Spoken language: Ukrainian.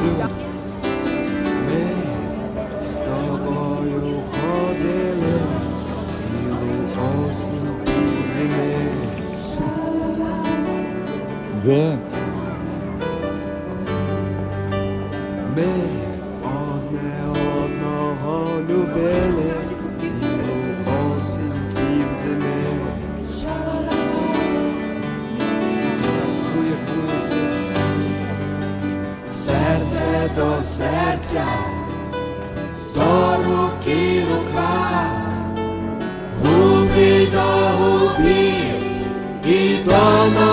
Ми з тобою ходили цілу осінь зими. Ми одне одного любили цілу осінь і. Серце до серця, до руки рука, губи до губів і до ноги.